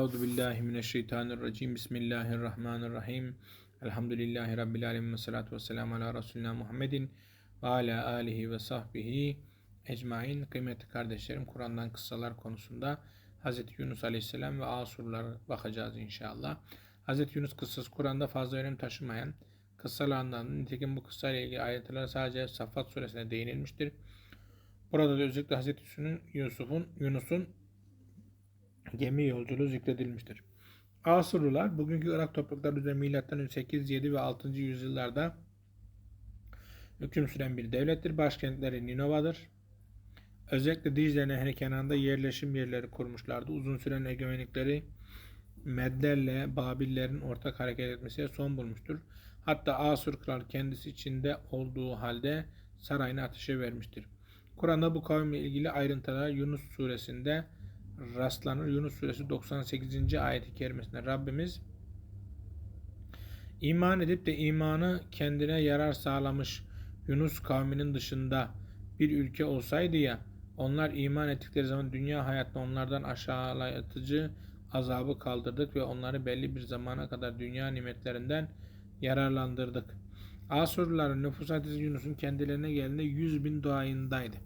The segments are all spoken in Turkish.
Euzu billahi mineşşeytanirracim. Bismillahirrahmanirrahim. Elhamdülillahi rabbil alamin ve salatu vesselam ala resulina Muhammedin ve ala alihi ve sahbihi ecmaîn. Kıymetli kardeşlerim, Kur'an'dan kıssalar konusunda Hz. Yunus Aleyhisselam ve Asurlara bakacağız inşallah. Hz. Yunus kıssası Kur'an'da fazla önem taşımayan kıssalarından nitekim bu kıssayla ilgili ayetler sadece Saffat suresine değinilmiştir. Burada da özellikle Hz. Yusuf'un Yunus'un gemi yolculuğu zikredilmiştir. Asurlular bugünkü Irak toprakları üzerinde M.Ö. 8, 7 ve 6. yüzyıllarda hüküm süren bir devlettir. Başkentleri Ninova'dır. Özellikle Dicle Nehri kenarında yerleşim yerleri kurmuşlardı. Uzun süren egemenlikleri Medlerle Babillerin ortak hareket etmesiyle son bulmuştur. Hatta Asur kral kendisi içinde olduğu halde sarayını ateşe vermiştir. Kur'an'da bu kavimle ilgili ayrıntılar Yunus suresinde rastlanır. Yunus suresi 98. ayeti kerimesinde Rabbimiz iman edip de imanı kendine yarar sağlamış Yunus kavminin dışında bir ülke olsaydı ya onlar iman ettikleri zaman dünya hayatında onlardan aşağılatıcı azabı kaldırdık ve onları belli bir zamana kadar dünya nimetlerinden yararlandırdık. Asurluların nüfus hadisi Yunus'un kendilerine geldiğinde 100 bin doğayındaydı.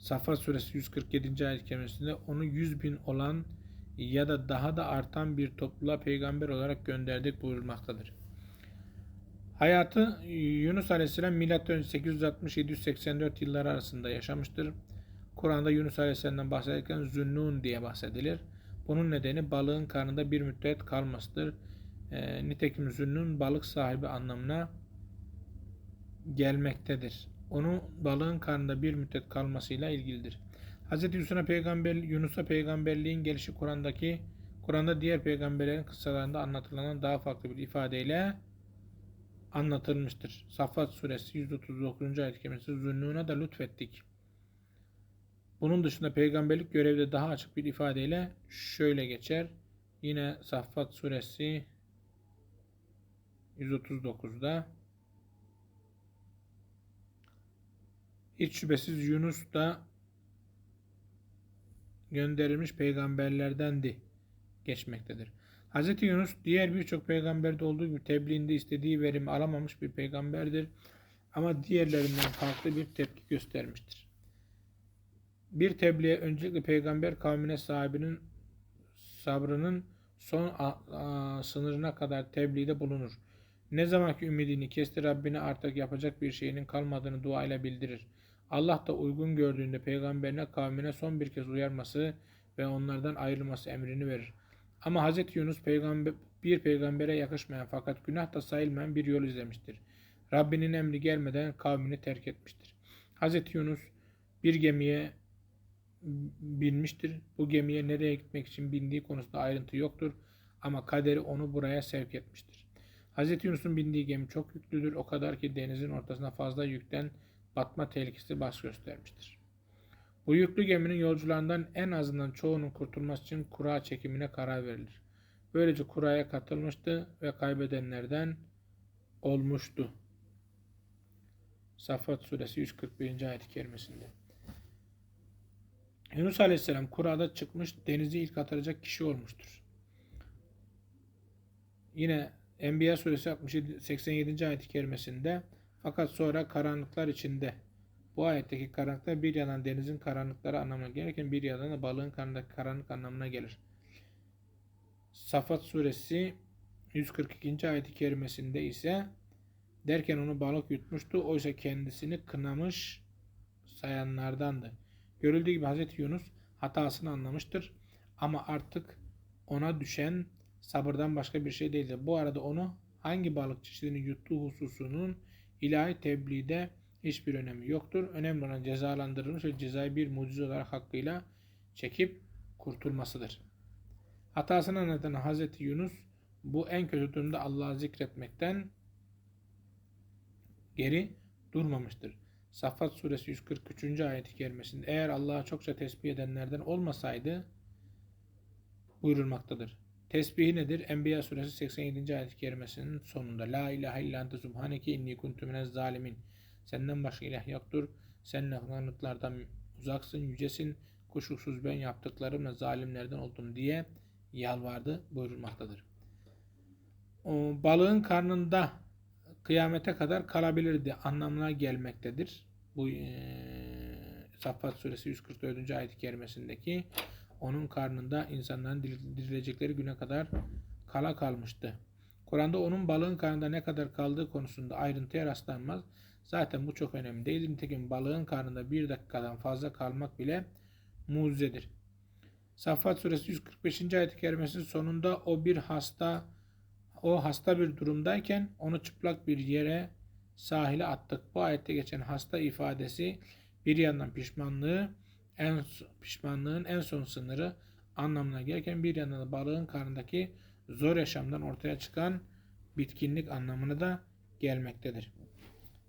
Safa suresi 147. ayet kerimesinde onu 100 bin olan ya da daha da artan bir topluluğa peygamber olarak gönderdik buyurulmaktadır. Hayatı Yunus Aleyhisselam M.Ö. 860-784 yılları arasında yaşamıştır. Kur'an'da Yunus Aleyhisselam'dan bahsederken Zünnun diye bahsedilir. Bunun nedeni balığın karnında bir müddet kalmasıdır. E, nitekim Zünnun balık sahibi anlamına gelmektedir onun balığın karnında bir müddet kalmasıyla ilgilidir. Hz. Yunus'a peygamber Yunus'a peygamberliğin gelişi Kur'an'daki Kur'an'da diğer peygamberlerin kıssalarında anlatılan daha farklı bir ifadeyle anlatılmıştır. Saffat suresi 139. ayet kerimesi Zünnûne da lütfettik. Bunun dışında peygamberlik görevde daha açık bir ifadeyle şöyle geçer. Yine Saffat suresi 139'da Hiç şüphesiz Yunus da gönderilmiş peygamberlerdendi geçmektedir. Hz. Yunus diğer birçok peygamberde olduğu gibi tebliğinde istediği verimi alamamış bir peygamberdir. Ama diğerlerinden farklı bir tepki göstermiştir. Bir tebliğe öncelikle peygamber kavmine sahibinin sabrının son sınırına kadar tebliğde bulunur. Ne zamanki ümidini kesti Rabbine artık yapacak bir şeyinin kalmadığını duayla bildirir. Allah da uygun gördüğünde peygamberine kavmine son bir kez uyarması ve onlardan ayrılması emrini verir. Ama Hz. Yunus peygamber, bir peygambere yakışmayan fakat günah da sayılmayan bir yol izlemiştir. Rabbinin emri gelmeden kavmini terk etmiştir. Hz. Yunus bir gemiye binmiştir. Bu gemiye nereye gitmek için bindiği konusunda ayrıntı yoktur. Ama kaderi onu buraya sevk etmiştir. Hz. Yunus'un bindiği gemi çok yüklüdür. O kadar ki denizin ortasına fazla yükten batma tehlikesi baş göstermiştir. Bu yüklü geminin yolcularından en azından çoğunun kurtulması için kura çekimine karar verilir. Böylece kuraya katılmıştı ve kaybedenlerden olmuştu. Safat suresi 141. ayet-i kerimesinde. Yunus aleyhisselam kurada çıkmış denizi ilk atacak kişi olmuştur. Yine Enbiya suresi 67, 87. ayet-i kerimesinde fakat sonra karanlıklar içinde bu ayetteki karanlıklar bir yandan denizin karanlıkları anlamına gelirken bir yandan da balığın karnındaki karanlık anlamına gelir. Safat suresi 142. ayet-i kerimesinde ise derken onu balık yutmuştu. Oysa kendisini kınamış sayanlardandı. Görüldüğü gibi Hz. Yunus hatasını anlamıştır. Ama artık ona düşen sabırdan başka bir şey değildir. Bu arada onu hangi balık çeşidini yuttuğu hususunun ilahi tebliğde hiçbir önemi yoktur. Önemli olan cezalandırılmış ve cezayı bir mucize olarak hakkıyla çekip kurtulmasıdır. Hatasını anlatan Hz. Yunus bu en kötü durumda Allah'ı zikretmekten geri durmamıştır. Saffat suresi 143. ayet-i kerimesinde eğer Allah'a çokça tesbih edenlerden olmasaydı buyurulmaktadır. Tesbihi nedir? Enbiya suresi 87. ayet-i kerimesinin sonunda La ilahe illa ente subhaneke inni kuntu minez zalimin. Senden başka ilah yoktur. Sen nefranlıklardan uzaksın, yücesin. Kuşkusuz ben yaptıklarımla zalimlerden oldum diye yalvardı buyurulmaktadır. O, balığın karnında kıyamete kadar kalabilirdi anlamına gelmektedir. Bu e, Saffat suresi 144. ayet-i kerimesindeki onun karnında insanların diril- dirilecekleri güne kadar kala kalmıştı. Kur'an'da onun balığın karnında ne kadar kaldığı konusunda ayrıntıya rastlanmaz. Zaten bu çok önemli değil. Nitekim balığın karnında bir dakikadan fazla kalmak bile mucizedir. Saffat suresi 145. ayet-i kerimesinin sonunda o bir hasta o hasta bir durumdayken onu çıplak bir yere sahile attık. Bu ayette geçen hasta ifadesi bir yandan pişmanlığı en pişmanlığın en son sınırı anlamına gelirken bir yandan da balığın karnındaki zor yaşamdan ortaya çıkan bitkinlik anlamına da gelmektedir.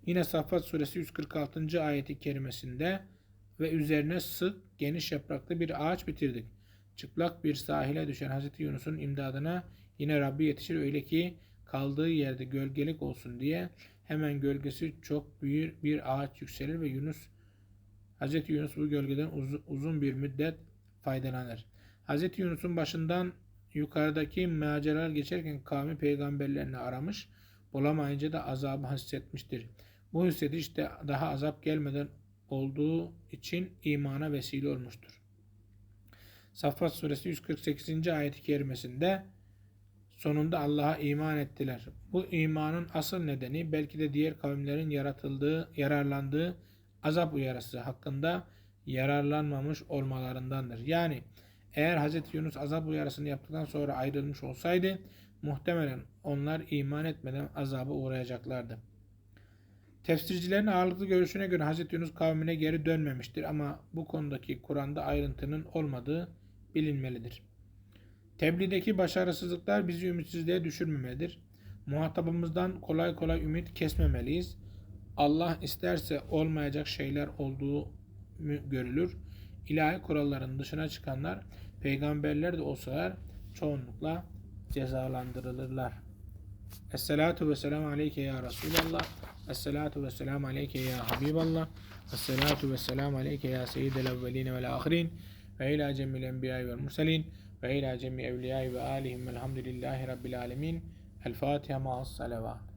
Yine Saffat suresi 146. ayeti kerimesinde ve üzerine sık geniş yapraklı bir ağaç bitirdik. Çıplak bir sahile düşen Hazreti Yunus'un imdadına yine Rabbi yetişir öyle ki kaldığı yerde gölgelik olsun diye hemen gölgesi çok büyük bir ağaç yükselir ve Yunus Hazreti Yunus bu gölgeden uz- uzun bir müddet faydalanır. Hazreti Yunus'un başından yukarıdaki maceralar geçerken kavmi peygamberlerini aramış, bulamayınca da azabı hissetmiştir. Bu hissediş de daha azap gelmeden olduğu için imana vesile olmuştur. Saffat suresi 148. ayet-i kerimesinde sonunda Allah'a iman ettiler. Bu imanın asıl nedeni belki de diğer kavimlerin yaratıldığı, yararlandığı azap uyarısı hakkında yararlanmamış olmalarındandır. Yani eğer Hz. Yunus azap uyarısını yaptıktan sonra ayrılmış olsaydı muhtemelen onlar iman etmeden azaba uğrayacaklardı. Tefsircilerin ağırlıklı görüşüne göre Hz. Yunus kavmine geri dönmemiştir ama bu konudaki Kur'an'da ayrıntının olmadığı bilinmelidir. Tebliğdeki başarısızlıklar bizi ümitsizliğe düşürmemelidir. Muhatabımızdan kolay kolay ümit kesmemeliyiz. Allah isterse olmayacak şeyler olduğu görülür. İlahi kuralların dışına çıkanlar peygamberler de olsalar çoğunlukla cezalandırılırlar. Esselatu ve selamu aleyke ya Resulallah. Esselatu ve selamu aleyke ya Habiballah. Esselatu ve selamu aleyke ya seyyidel evveline vel ahirin. Ve ila cemil enbiyayı vel murselin. Ve ila cemi evliyayı ve alihim velhamdülillahi rabbil alemin. El Fatiha ma'as salavat.